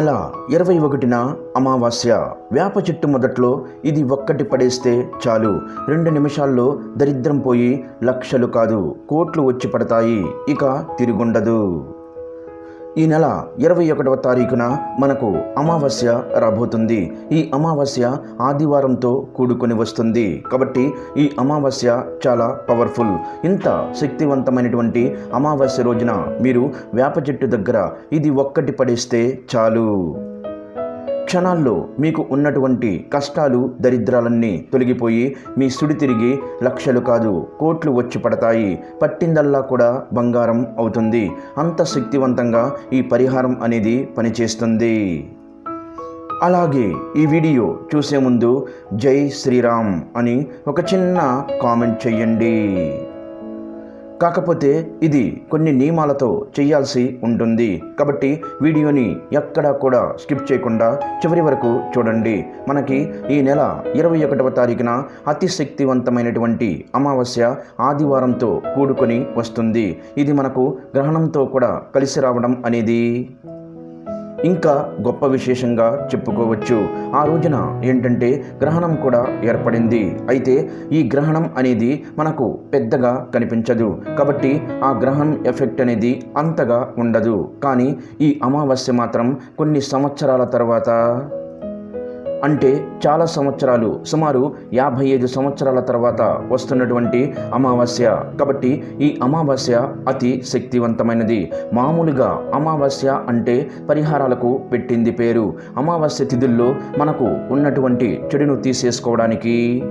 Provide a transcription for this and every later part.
నెల ఇరవై ఒకటిన అమావాస్య. వేప చెట్టు మొదట్లో ఇది ఒక్కటి పడేస్తే చాలు. రెండు నిమిషాల్లో దరిద్రం పోయి లక్షలు కాదు కోట్లు వచ్చి పడతాయి. ఇక తిరుగుండదు. ఈ నెల ఇరవై ఒకటవ తారీఖున మనకు అమావాస్య రాబోతుంది. ఈ అమావాస్య ఆదివారంతో కూడుకొని వస్తుంది. కాబట్టి ఈ అమావాస్య చాలా పవర్ఫుల్. ఇంత శక్తివంతమైనటువంటి అమావాస్య రోజున మీరు వేప చెట్టు దగ్గర ఇది ఒక్కటి పడేస్తే చాలు. క్షణాల్లో మీకు ఉన్నటువంటి కష్టాలు దరిద్రాలన్నీ తొలగిపోయి మీ సుడి తిరిగి లక్షలు కాదు కోట్లు వచ్చి పడతాయి. పట్టిందల్లా కూడా బంగారం అవుతుంది. అంత శక్తివంతంగా ఈ పరిహారం అనేది పనిచేస్తుంది. అలాగే ఈ వీడియో చూసే ముందు జై శ్రీరామ్ అని ఒక చిన్న కామెంట్ చెయ్యండి. కాకపోతే ఇది కొన్ని నియమాలతో చేయాల్సి ఉంటుంది. కాబట్టి వీడియోని ఎక్కడా కూడా స్కిప్ చేయకుండా చివరి వరకు చూడండి. మనకి ఈ నెల ఇరవై ఒకటవ తారీఖున అతి శక్తివంతమైనటువంటి అమావాస్య ఆదివారంతో కూడుకొని వస్తుంది. ఇది మనకు గ్రహణంతో కూడా కలిసి రావడం అనేది ఇంకా గొప్ప విశేషంగా చెప్పుకోవచ్చు. ఆ రోజున ఏంటంటే గ్రహణం కూడా ఏర్పడింది. అయితే ఈ గ్రహణం అనేది మనకు పెద్దగా కనిపించదు. కాబట్టి ఆ గ్రహణం ఎఫెక్ట్ అనేది అంతగా ఉండదు. కానీ ఈ అమావాస్య మాత్రం కొన్ని సంవత్సరాల తర్వాత అంటే చాలా సంవత్సరాలు సుమారు యాభై ఐదు సంవత్సరాల తర్వాత వస్తున్నటువంటి అమావాస్య. కాబట్టి ఈ అమావాస్య అతి శక్తివంతమైనది. మామూలుగా అమావాస్య అంటే పరిహారాలకు పెట్టింది పేరు. అమావాస్య తిథుల్లో మనకు ఉన్నటువంటి చెడును తీసేసుకోవడానికి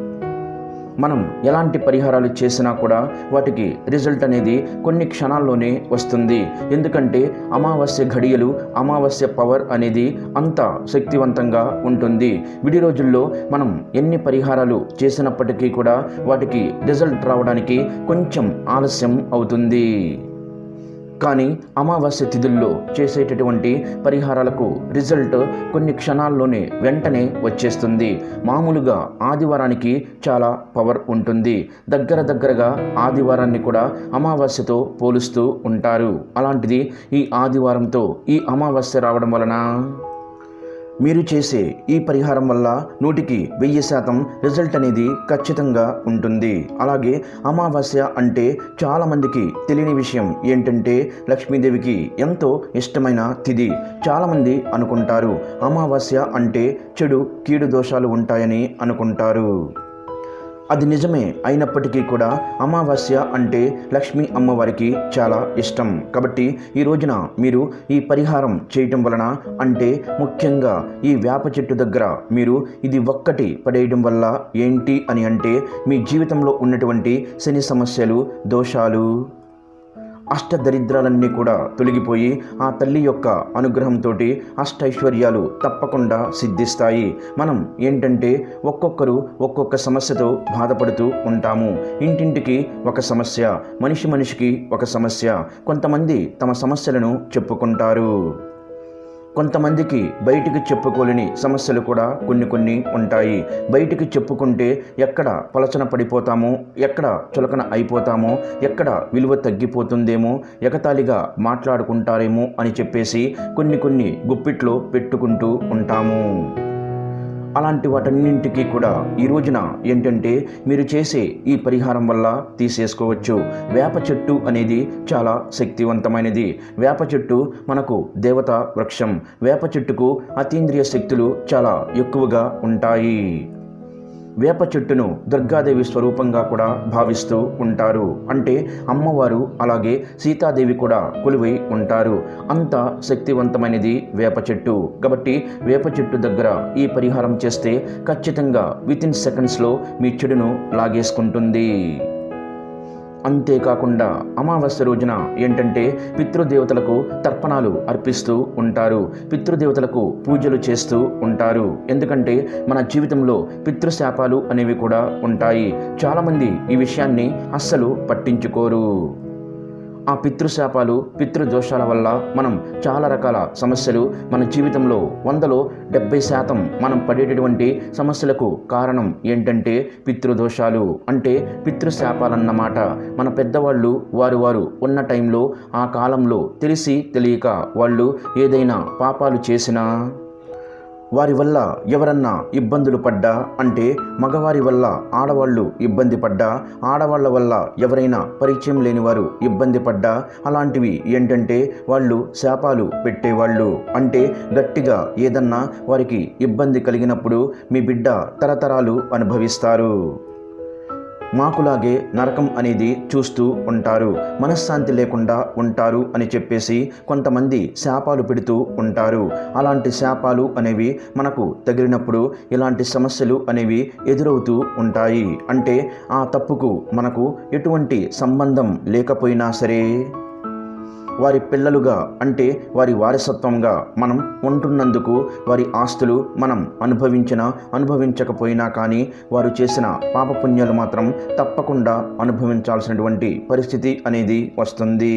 మనం ఎలాంటి పరిహారాలు చేసినా కూడా వాటికి రిజల్ట్ అనేది కొన్ని క్షణాల్లోనే వస్తుంది. ఎందుకంటే అమావాస్య ఘడియలు అమావాస్య పవర్ అనేది అంత శక్తివంతంగా ఉంటుంది. విడి రోజుల్లో మనం ఎన్ని పరిహారాలు చేసినప్పటికీ కూడా వాటికి రిజల్ట్ రావడానికి కొంచెం ఆలస్యం అవుతుంది. కానీ అమావాస్య తిథుల్లో చేసేటటువంటి పరిహారాలకు రిజల్ట్ కొన్ని క్షణాల్లోనే వెంటనే వచ్చేస్తుంది. మామూలుగా ఆదివారానికి చాలా పవర్ ఉంటుంది. దగ్గర దగ్గరగా ఆదివారాన్ని కూడా అమావాస్యతో పోలుస్తూ ఉంటారు. అలాంటిది ఈ ఆదివారంతో ఈ అమావాస్య రావడం వలన మీరు చేసే ఈ పరిహారం వల్ల నూటికి వెయ్యి శాతం రిజల్ట్ అనేది ఖచ్చితంగా ఉంటుంది. అలాగే అమావాస్య అంటే చాలామందికి తెలియని విషయం ఏంటంటే లక్ష్మీదేవికి ఎంతో ఇష్టమైన తిథి. చాలామంది అనుకుంటారు అమావాస్య అంటే చెడు కీడు దోషాలు ఉంటాయని అనుకుంటారు. అది నిజమే. అయినప్పటికీ కూడా అమావాస్య అంటే లక్ష్మీ అమ్మవారికి చాలా ఇష్టం. కాబట్టి ఈ రోజున మీరు ఈ పరిహారం చేయటం వలన అంటే ముఖ్యంగా ఈ వేప చెట్టు దగ్గర మీరు ఇది ఒక్కటి పడేయడం వల్ల ఏంటి అని అంటే మీ జీవితంలో ఉన్నటువంటి శని సమస్యలు దోషాలు అష్టదరిద్రాలన్నీ కూడా తొలగిపోయి ఆ తల్లి యొక్క అనుగ్రహంతో అష్టైశ్వర్యాలు తప్పకుండా సిద్ధిస్తాయి. మనం ఏంటంటే ఒక్కొక్కరు ఒక్కొక్క సమస్యతో బాధపడుతూ ఉంటాము. ఇంటింటికి ఒక సమస్య మనిషి మనిషికి ఒక సమస్య కొంతమంది తమ సమస్యలను చెప్పుకుంటారు. కొంతమందికి బయటికి చెప్పుకోలేని సమస్యలు కూడా కొన్ని కొన్ని ఉంటాయి. బయటికి చెప్పుకుంటే ఎక్కడ పలచన పడిపోతామో ఎక్కడ చులకన అయిపోతామో ఎక్కడ విలువ తగ్గిపోతుందేమో ఎగతాళిగా మాట్లాడుకుంటారేమో అని చెప్పేసి కొన్ని కొన్ని గుప్పిట్లో పెట్టుకుంటూ ఉంటాము. అలాంటి వాటన్నింటికి కూడా ఈ రోజున ఏంటంటే మీరు చేసే ఈ పరిహారం వల్ల తీసేసుకోవచ్చు. వేప చెట్టు అనేది చాలా శక్తివంతమైనది. వేప చెట్టు మనకు దేవత వృక్షం. వేప చెట్టుకు అతీంద్రియ శక్తులు చాలా ఎక్కువగా ఉంటాయి. వేప చెట్టును దుర్గాదేవి స్వరూపంగా కూడా భావిస్తూ ఉంటారు. అంటే అమ్మవారు అలాగే సీతాదేవి కూడా కొలువై ఉంటారు. అంత శక్తివంతమైనది వేప చెట్టు. కాబట్టి వేప చెట్టు దగ్గర ఈ పరిహారం చేస్తే ఖచ్చితంగా విత్ ఇన్ సెకండ్స్లో మీ చెడును లాగేసుకుంటుంది. అంతేకాకుండా అమావాస్య రోజున ఏంటంటే పితృదేవతలకు తర్పణాలు అర్పిస్తూ ఉంటారు. పితృదేవతలకు పూజలు చేస్తూ ఉంటారు. ఎందుకంటే మన జీవితంలో పితృశాపాలు అనేవి కూడా ఉంటాయి. చాలామంది ఈ విషయాన్ని అస్సలు పట్టించుకోరు. ఆ పితృశాపాలు పితృదోషాల వల్ల మనం చాలా రకాల సమస్యలు మన జీవితంలో వందలో డెబ్బై శాతం మనం పడేటటువంటి సమస్యలకు కారణం ఏంటంటే పితృదోషాలు. అంటే పితృశాపాలన్నమాట మన పెద్దవాళ్ళు వారు వారు ఉన్న టైంలో ఆ కాలంలో తెలిసి తెలియక వాళ్ళు ఏదైనా పాపాలు చేసినా వారి వల్ల ఎవరన్నా ఇబ్బందులు పడ్డా? అంటే మగవారి వల్ల ఆడవాళ్ళు ఇబ్బంది పడ్డా? ఆడవాళ్ళ వల్ల ఎవరైనా పరిచయం లేని వారు ఇబ్బంది పడ్డా? అలాంటివి ఏంటంటే వాళ్ళు శాపాలు పెట్టేవాళ్ళు. అంటే గట్టిగా ఏదన్నా వారికి ఇబ్బంది కలిగినప్పుడు మీ బిడ్డ తరతరాలు అనుభవిస్తారు. మాకులాగే నరకం అనేది చూస్తూ ఉంటారు మనశ్శాంతి లేకుండా ఉంటారు అని చెప్పేసి కొంతమంది శాపాలు పెడుతూ ఉంటారు. అలాంటి శాపాలు అనేవి మనకు తగిలినప్పుడు ఇలాంటి సమస్యలు అనేవి ఎదురవుతూ ఉంటాయి. అంటే ఆ తప్పుకు మనకు ఎటువంటి సంబంధం లేకపోయినా సరే వారి పిల్లలుగా అంటే వారి వారసత్వంగా మనం ఉంటున్నందుకు వారి ఆస్తులు మనం అనుభవించిన అనుభవించకపోయినా కానీ వారు చేసిన పాపపుణ్యాలు మాత్రం తప్పకుండా అనుభవించాల్సినటువంటి పరిస్థితి అనేది వస్తుంది.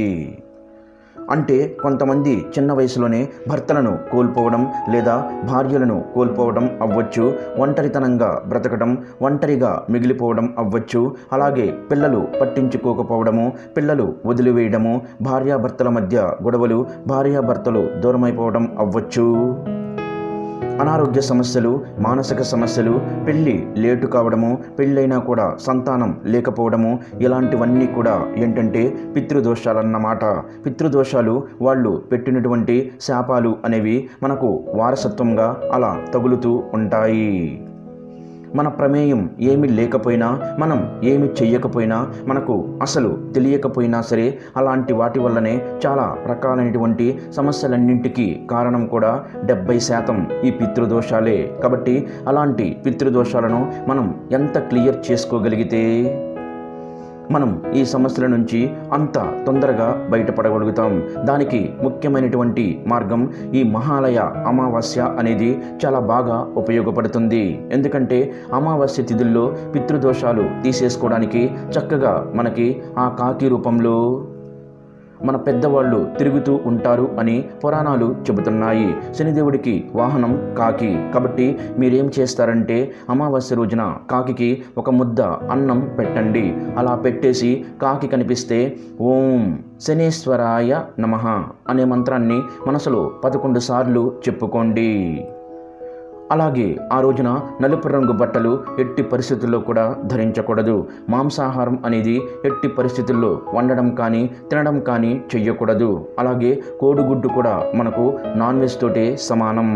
అంటే కొంతమంది చిన్న వయసులోనే భర్తలను కోల్పోవడం లేదా భార్యలను కోల్పోవడం అవ్వచ్చు ఒంటరితనంగా బ్రతకడం ఒంటరిగా మిగిలిపోవడం అవ్వచ్చు. అలాగే పిల్లలు పట్టించుకోకపోవడము పిల్లలు వదిలివేయడము భార్యాభర్తల మధ్య గొడవలు భార్యాభర్తలు దూరమైపోవడం అవ్వచ్చు. అనారోగ్య సమస్యలు మానసిక సమస్యలు పెళ్ళి లేటు కావడము పెళ్ళైనా కూడా సంతానం లేకపోవడము ఇలాంటివన్నీ కూడా ఏంటంటే పితృదోషాలన్నమాట పితృదోషాలు వాళ్ళు పెట్టినటువంటి శాపాలు అనేవి మనకు వారసత్వంగా అలా తగులుతూ ఉంటాయి. మన ప్రమేయం ఏమి లేకపోయినా మనం ఏమి చేయకపోయినా మనకు అసలు తెలియకపోయినా సరే అలాంటి వాటి వల్లనే చాలా రకాలైనటువంటి సమస్యలన్నింటికీ కారణం కూడా డెబ్బై శాతం ఈ పితృదోషాలే. కాబట్టి అలాంటి పితృదోషాలను మనం ఎంత క్లియర్ చేసుకోగలిగితే? మనం ఈ సమస్యల నుంచి అంత తొందరగా బయటపడగలుగుతాం. దానికి ముఖ్యమైనటువంటి మార్గం ఈ మహాలయ అమావాస్య అనేది చాలా బాగా ఉపయోగపడుతుంది. ఎందుకంటే అమావాస్య తిథుల్లో పితృదోషాలు తీసేసుకోవడానికి చక్కగా మనకి ఆ కాకి రూపంలో మన పెద్దవాళ్ళు తిరుగుతూ ఉంటారు అని పురాణాలు చెబుతున్నాయి. శనిదేవుడికి వాహనం కాకి. కాబట్టి మీరేం చేస్తారంటే అమావాస్య రోజున కాకికి ఒక ముద్ద అన్నం పెట్టండి. అలా పెట్టేసి కాకి కనిపిస్తే ఓం శనేశ్వరాయ నమః అనే మంత్రాన్ని మనసులో పదకొండు సార్లు చెప్పుకోండి. అలాగే ఆ రోజున నలుపు రంగు బట్టలు ఎట్టి పరిస్థితుల్లో కూడా ధరించకూడదు. మాంసాహారం అనేది ఎట్టి పరిస్థితుల్లో వండడం కానీ తినడం కానీ చెయ్యకూడదు. అలాగే కోడిగుడ్డు కూడా మనకు నాన్ వెజ్ తోటే సమానం.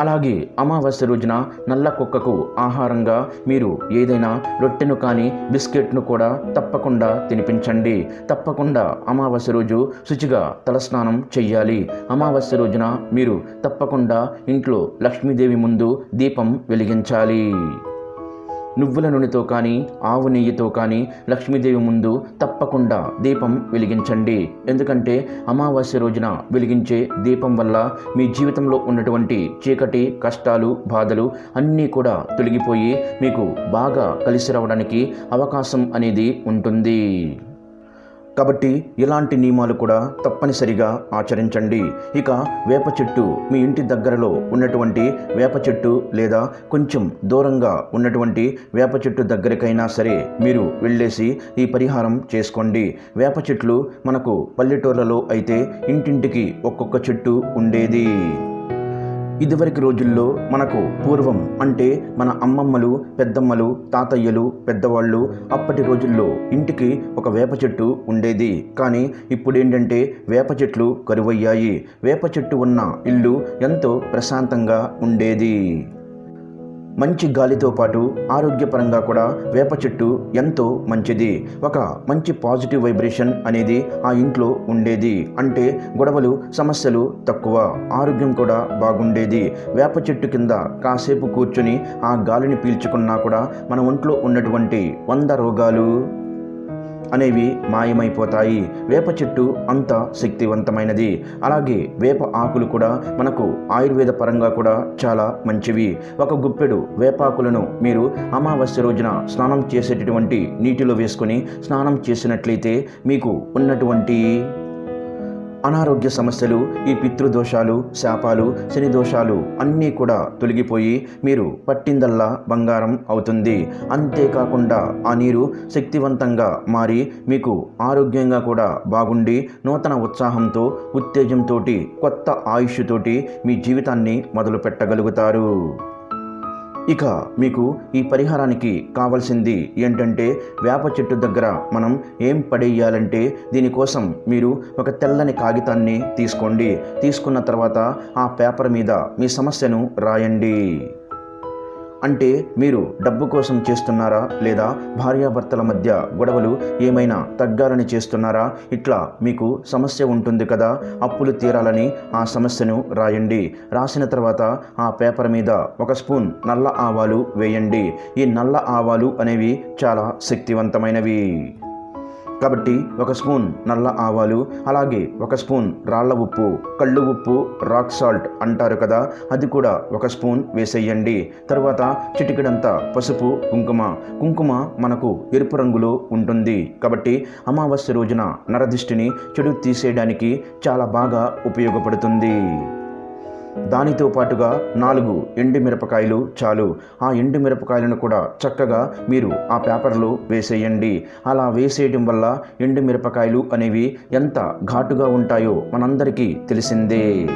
అలాగే అమావాస్య రోజున నల్ల కుక్కకు ఆహారంగా మీరు ఏదైనా రొట్టెను కానీ బిస్కెట్ను కూడా తప్పకుండా తినిపించండి. తప్పకుండా అమావాస్య రోజు శుచిగా తలస్నానం చెయ్యాలి. అమావాస్య రోజున మీరు తప్పకుండా ఇంట్లో లక్ష్మీదేవి ముందు దీపం వెలిగించాలి. నువ్వుల నూనెతో కానీ ఆవు నెయ్యితో కానీ లక్ష్మీదేవి ముందు తప్పకుండా దీపం వెలిగించండి. ఎందుకంటే అమావాస్య రోజున వెలిగించే దీపం వల్ల మీ జీవితంలో ఉన్నటువంటి చీకటి కష్టాలు బాధలు అన్నీ కూడా తొలగిపోయి మీకు బాగా కలిసి రావడానికి అవకాశం అనేది ఉంటుంది. కాబట్టి ఇలాంటి నియమాలు కూడా తప్పనిసరిగా ఆచరించండి. ఇక వేప చెట్టు మీ ఇంటి దగ్గరలో ఉన్నటువంటి వేప చెట్టు లేదా కొంచెం దూరంగా ఉన్నటువంటి వేప చెట్టు దగ్గరికైనా సరే మీరు వెళ్ళేసి ఈ పరిహారం చేసుకోండి. వేప చెట్లు మనకు పల్లెటూర్లలో అయితే ఇంటింటికి ఒక్కొక్క చెట్టు ఉండేది. ఇదివరకు రోజుల్లో మనకు పూర్వం అంటే మన అమ్మమ్మలు పెద్దమ్మలు తాతయ్యలు పెద్దవాళ్ళు అప్పటి రోజుల్లో ఇంటికి ఒక వేప చెట్టు ఉండేది. కానీ ఇప్పుడు ఏంటంటే వేప చెట్లు కరువయ్యాయి. వేప చెట్టు ఉన్న ఇల్లు ఎంతో ప్రశాంతంగా ఉండేది. మంచి గాలితో పాటు ఆరోగ్యపరంగా కూడా వేప చెట్టు ఎంతో మంచిది. ఒక మంచి పాజిటివ్ వైబ్రేషన్ అనేది ఆ ఇంట్లో ఉండేది. అంటే గొడవలు సమస్యలు తక్కువ. ఆరోగ్యం కూడా బాగుండేది. వేప చెట్టు కింద కాసేపు కూర్చుని ఆ గాలిని పీల్చుకున్నా కూడా మన ఒంట్లో ఉన్నటువంటి వంద రోగాలు అనేవి మాయమైపోతాయి. వేప చెట్టు అంత శక్తివంతమైనది. అలాగే వేప ఆకులు కూడా మనకు ఆయుర్వేద పరంగా కూడా చాలా మంచివి. ఒక గుప్పెడు వేపాకులను మీరు అమావాస్య రోజున స్నానం చేసేటటువంటి నీటిలో వేసుకొని స్నానం చేసినట్లయితే మీకు ఉన్నటువంటి అనారోగ్య సమస్యలు ఈ పితృదోషాలు శాపాలు శని దోషాలు అన్నీ కూడా తొలగిపోయి మీరు పట్టిందల్లా బంగారం అవుతుంది. అంతేకాకుండా ఆ నీరు శక్తివంతంగా మారి మీకు ఆరోగ్యంగా కూడా బాగుండి నూతన ఉత్సాహంతో ఉత్తేజంతో కొత్త ఆయుష్తోటి మీ జీవితాన్ని మొదలు పెట్టగలుగుతారు ఇక మీకు ఈ పరిహారానికి కావాల్సింది ఏంటంటే వేప చెట్టు దగ్గర మనం ఏం పడేయాలంటే దీనికోసం మీరు ఒక తెల్లని కాగితాన్ని తీసుకోండి. తీసుకున్న తర్వాత ఆ పేపర్ మీద మీ సమస్యను రాయండి. అంటే మీరు డబ్బు కోసం చేస్తున్నారా లేదా భార్యాభర్తల మధ్య గొడవలు ఏమైనా తగ్గాలని చేస్తున్నారా? ఇట్లా మీకు సమస్య ఉంటుంది కదా అప్పులు తీరాలని ఆ సమస్యను రాయండి. రాసిన తర్వాత ఆ పేపర్ మీద ఒక స్పూన్ నల్ల ఆవాలు వేయండి. ఈ నల్ల ఆవాలు అనేవి చాలా శక్తివంతమైనవి. కాబట్టి ఒక స్పూన్ నల్ల ఆవాలు అలాగే ఒక స్పూన్ రాళ్ళ ఉప్పు కళ్ళు ఉప్పు రాక్ సాల్ట్ అంటారు కదా అది కూడా ఒక స్పూన్ వేసేయండి. తర్వాత చిటికెడంత పసుపు కుంకుమ. కుంకుమ మనకు ఎరుపు రంగులో ఉంటుంది. కాబట్టి అమావాస్య రోజున నరదిష్టిని చెడు తీసేయడానికి చాలా బాగా ఉపయోగపడుతుంది. దానితో పాటుగా నాలుగు ఎండు మిరపకాయలు చాలు. ఆ ఎండు మిరపకాయలను కూడా చక్కగా మీరు ఆ పేపర్లో వేసేయండి. అలా వేసేయడం వల్ల ఎండు మిరపకాయలు అనేవి ఎంత ఘాటుగా ఉంటాయో మనందరికీ తెలిసిందే.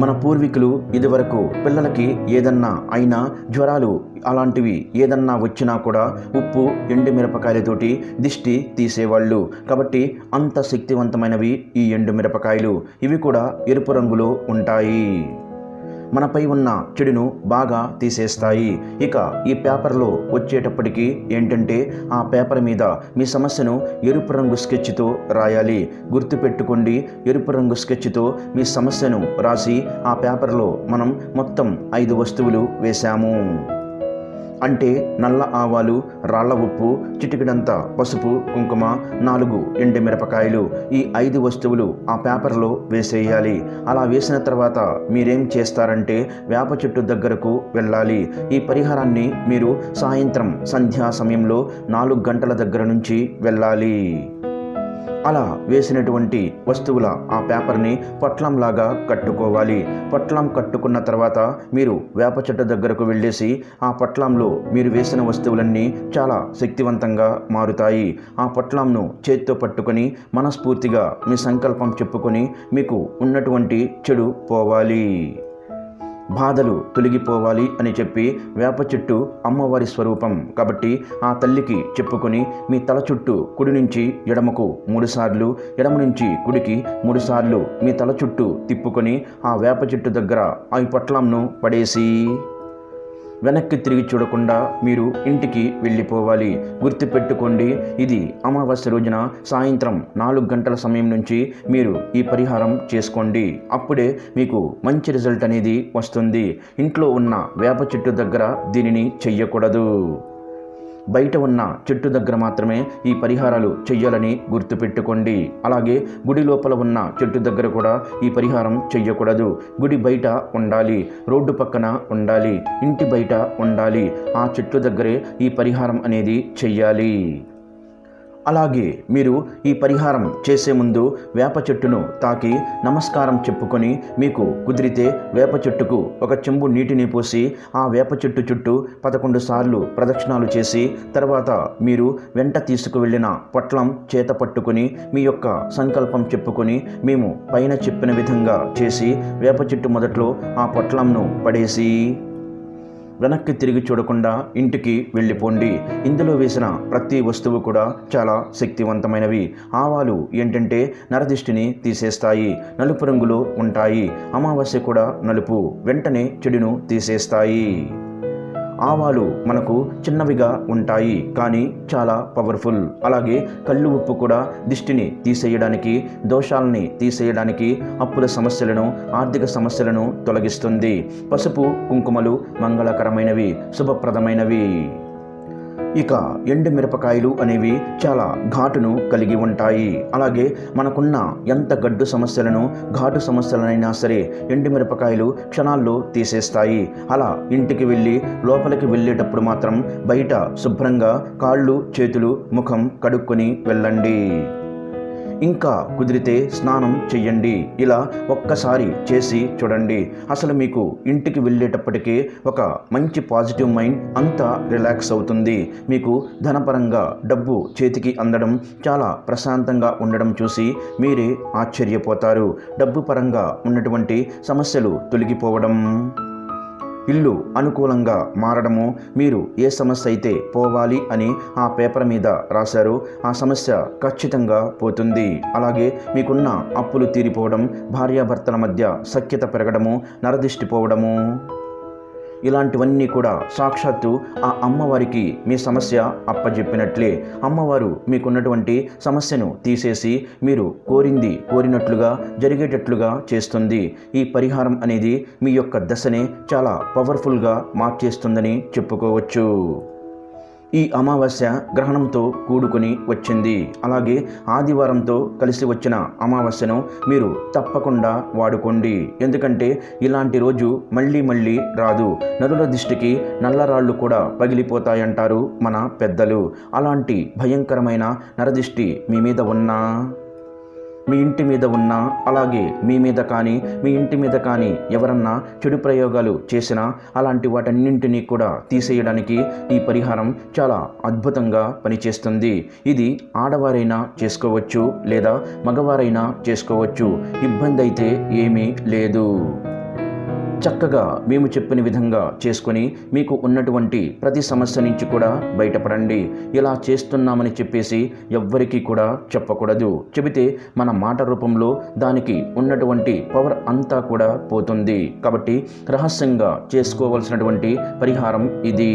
మన పూర్వీకులు ఇదివరకు పిల్లలకి ఏదన్నా అయినా జ్వరాలు అలాంటివి ఏదన్నా వచ్చినా కూడా ఉప్పు ఎండు మిరపకాయలతోటి దిష్టి తీసేవాళ్ళు. కాబట్టి అంత శక్తివంతమైనవి ఈ ఎండు మిరపకాయలు. ఇవి కూడా ఎరుపు రంగులో ఉంటాయి. మనపై ఉన్న చెడును బాగా తీసేస్తాయి. ఇక ఈ పేపర్లో వచ్చేటప్పటికి ఏంటంటే ఆ పేపర్ మీద మీ సమస్యను ఎరుపు రంగు స్కెచ్తో రాయాలి. గుర్తుపెట్టుకోండి ఎరుపు రంగు స్కెచ్తో మీ సమస్యను రాసి ఆ పేపర్లో మనం మొత్తం ఐదు వస్తువులు వేశాము. అంటే నల్ల ఆవాలు రాళ్ళ ఉప్పు చిటికెడంత పసుపు కుంకుమ నాలుగు ఎండు మిరపకాయలు ఈ ఐదు వస్తువులు ఆ పేపర్లో వేసేయాలి. అలా వేసిన తర్వాత మీరేం చేస్తారంటే వేప చెట్టు దగ్గరకు వెళ్ళాలి. ఈ పరిహారాన్ని మీరు సాయంత్రం సంధ్యా సమయంలో నాలుగు గంటల దగ్గర నుంచి వెళ్ళాలి. అలా వేసినటువంటి వస్తువుల ఆ పేపర్ని పొట్లంలాగా కట్టుకోవాలి. పొట్లం కట్టుకున్న తర్వాత మీరు వేప చెట్టు దగ్గరకు వెళ్ళేసి ఆ పొట్లంలో మీరు వేసిన వస్తువులన్నీ చాలా శక్తివంతంగా మారుతాయి. ఆ పొట్లంను చేత్తో పట్టుకొని మనస్ఫూర్తిగా మీ సంకల్పం చెప్పుకొని మీకు ఉన్నటువంటి చెడు పోవాలి. బాధలు తొలగిపోవాలి అని చెప్పి వేప చెట్టు అమ్మవారి స్వరూపం. కాబట్టి ఆ తల్లికి చెప్పుకొని మీ తల చుట్టూ కుడి నుంచి ఎడమకు మూడుసార్లు ఎడమ నుంచి కుడికి మూడుసార్లు మీ తల చుట్టూ తిప్పుకొని ఆ వేప చెట్టు దగ్గర ఆ పొట్లంను పడేసి వెనక్కి తిరిగి చూడకుండా మీరు ఇంటికి వెళ్ళిపోవాలి. గుర్తుపెట్టుకోండి ఇది అమావాస్య రోజున సాయంత్రం నాలుగు గంటల సమయం నుంచి మీరు ఈ పరిహారం చేసుకోండి. అప్పుడే మీకు మంచి రిజల్ట్ అనేది వస్తుంది. ఇంట్లో ఉన్న వేప చెట్టు దగ్గర దీనిని చెయ్యకూడదు. బయట ఉన్న చెట్టు దగ్గర మాత్రమే ఈ పరిహారాలు చెయ్యాలని గుర్తుపెట్టుకోండి. అలాగే గుడి లోపల ఉన్న చెట్టు దగ్గర కూడా ఈ పరిహారం చెయ్యకూడదు. గుడి బయట ఉండాలి రోడ్డు పక్కన ఉండాలి ఇంటి బయట ఉండాలి. ఆ చెట్టు దగ్గరే ఈ పరిహారం అనేది చెయ్యాలి. అలాగే మీరు ఈ పరిహారం చేసే ముందు వేప చెట్టును తాకి నమస్కారం చెప్పుకొని మీకు కుదిరితే వేప చెట్టుకు ఒక చెంబు నీటిని పోసి ఆ వేప చెట్టు చుట్టూ పదకొండు సార్లు ప్రదక్షిణాలు చేసి తర్వాత మీరు వెంట తీసుకువెళ్ళిన పొట్లం చేత పట్టుకొని మీ యొక్క సంకల్పం చెప్పుకొని మేము పైన చెప్పిన విధంగా చేసి వేప చెట్టు మొదట్లో ఆ పొట్లంను పడేసి వెనక్కి తిరిగి చూడకుండా ఇంటికి వెళ్ళిపోండి. ఇందులో వేసిన ప్రతి వస్తువు కూడా చాలా శక్తివంతమైనవి. ఆవాలు ఏంటంటే నరదిష్టిని తీసేస్తాయి నలుపు రంగులో ఉంటాయి. అమావాస్య కూడా నలుపు వెంటనే చెడును తీసేస్తాయి. ఆవాలు మనకు చిన్నవిగా ఉంటాయి కానీ చాలా పవర్ఫుల్ అలాగే కళ్ళు ఉప్పు కూడా దిష్టిని తీసేయడానికి దోషాలని తీసేయడానికి అప్పుల సమస్యలను ఆర్థిక సమస్యలను తొలగిస్తుంది. పసుపు కుంకుమలు మంగళకరమైనవి శుభప్రదమైనవి. ఇక ఎండు మిరపకాయలు అనేవి చాలా ఘాటును కలిగి ఉంటాయి. అలాగే మనకున్న ఎంత గడ్డు సమస్యలను ఘాటు సమస్యలనైనా సరే ఎండు మిరపకాయలు క్షణాల్లో తీసేస్తాయి. అలా ఇంటికి వెళ్ళి లోపలికి వెళ్ళేటప్పుడు మాత్రం బయట శుభ్రంగా కాళ్ళు చేతులు ముఖం కడుక్కొని వెళ్ళండి. ఇంకా కుదిరితే స్నానం చెయ్యండి. ఇలా ఒక్కసారి చేసి చూడండి. అసలు మీకు ఇంటికి వెళ్ళేటప్పటికే ఒక మంచి పాజిటివ్ మైండ్ అంతా రిలాక్స్ అవుతుంది. మీకు ధనపరంగా డబ్బు చేతికి అందడం చాలా ప్రశాంతంగా ఉండడం చూసి మీరే ఆశ్చర్యపోతారు. డబ్బు పరంగా ఉన్నటువంటి సమస్యలు తొలగిపోవడం. ఇల్లు అనుకూలంగా మారడము మీరు ఏ సమస్య అయితే పోవాలి అని ఆ పేపర్ మీద రాశారో ఆ సమస్య ఖచ్చితంగా పోతుంది. అలాగే మీకున్న అప్పులు తీరిపోవడం భార్యాభర్తల మధ్య సఖ్యత పెరగడము నరదిష్టిపోవడము ఇలాంటివన్నీ కూడా సాక్షాత్తు ఆ అమ్మవారికి మీ సమస్య అప్పజెప్పినట్లే. అమ్మవారు మీకున్నటువంటి సమస్యను తీసేసి మీరు కోరింది కోరినట్లుగా జరిగేటట్లుగా చేస్తుంది. ఈ పరిహారం అనేది మీ యొక్క దశనే చాలా పవర్ఫుల్గా మార్చేస్తుందని చెప్పుకోవచ్చు. ఈ అమావాస్య గ్రహణంతో కూడుకుని వచ్చింది. అలాగే ఆదివారంతో కలిసి వచ్చిన అమావాస్యను మీరు తప్పకుండా వాడుకోండి. ఎందుకంటే ఇలాంటి రోజు మళ్ళీ మళ్ళీ రాదు. నరుల దిష్టికి నల్లరాళ్ళు కూడా పగిలిపోతాయంటారు మన పెద్దలు. అలాంటి భయంకరమైన నరదిష్టి మీ మీద ఉన్నా మీ ఇంటి మీద ఉన్న అలాగే మీ మీద కానీ మీ ఇంటి మీద కానీ ఎవరన్నా చెడు ప్రయోగాలు చేసినా అలాంటి వాటన్నింటినీ కూడా తీసేయడానికి ఈ పరిహారం చాలా అద్భుతంగా పనిచేస్తుంది. ఇది ఆడవారైనా చేసుకోవచ్చు లేదా మగవారైనా చేసుకోవచ్చు. ఇబ్బంది అయితే ఏమీ లేదు. చక్కగా మేము చెప్పిన విధంగా చేసుకొని మీకు ఉన్నటువంటి ప్రతి సమస్య నుంచి కూడా బయటపడండి. ఇలా చేస్తున్నామని చెప్పేసి ఎవ్వరికీ కూడా చెప్పకూడదు. చెబితే మన మాట రూపంలో దానికి ఉన్నటువంటి పవర్ అంతా కూడా పోతుంది. కాబట్టి రహస్యంగా చేసుకోవలసినటువంటి పరిహారం ఇది.